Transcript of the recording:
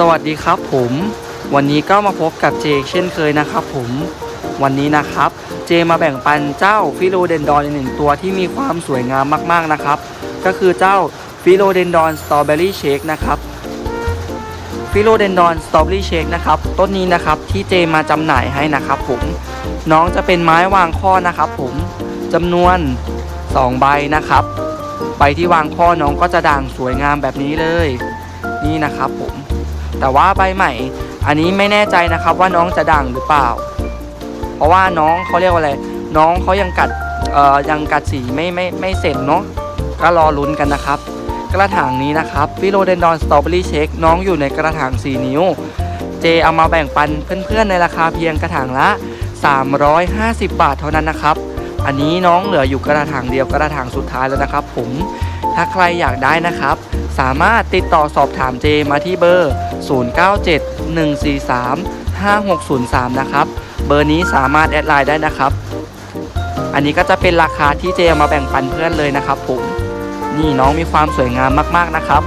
สวัสดีครับผม วันนี้ก็มาพบกับเจเช่นเคยนะครับผมวันนี้นะครับ เจมาแบ่งปันเจ้าฟิโลเดนดอนอีกหนึ่งตัวที่มีความสวยงามมากๆนะครับ ก็คือเจ้าฟิโลเดนดอนสตรอเบอรี่เชคนะครับฟิโลเดนดอนสตรอเบอรี่เชคนะครับต้นนี้นะครับที่เจมาจำหน่ายให้นะครับผมน้องจะเป็นไม้วางข้อนะครับผมจำนวน 2 ใบนะครับใบที่วางข้อน้องก็จะด่างสวยงามแบบนี้เลย นี่นะครับผม แต่ว่าใบใหม่ อันนี้ไม่แน่ใจนะครับว่าน้องจะด่างหรือเปล่า เพราะว่าน้องเขาเรียกว่าอะไร น้องเขายังกัดเอ่อยังกัดสีไม่ไม่ไม่เสร็จเนาะก็รอลุ้นกันนะครับ กระถางนี้นะครับฟิโลเดนดอนสตรอเบอรี่เชคน้องอยู่ในกระถาง 4 นิ้ว เจเอามาแบ่งปันเพื่อนๆในราคาเพียงกระถางละ 350 บาทเท่านั้นนะครับ อันนี้น้องเหลืออยู่กระถางเดียวกระถางสุดท้ายแล้วนะครับ ผม ถ้าใครอยากได้นะครับ สามารถติดต่อสอบถามเจมาที่เบอร์ 0971435603 นะครับ เบอร์นี้สามารถแอดไลน์ได้นะครับ อันนี้ก็จะเป็นราคาที่เจมาแบ่งปันเพื่อนเลยนะครับผม นี่น้องมีความสวยงามมากๆนะครับ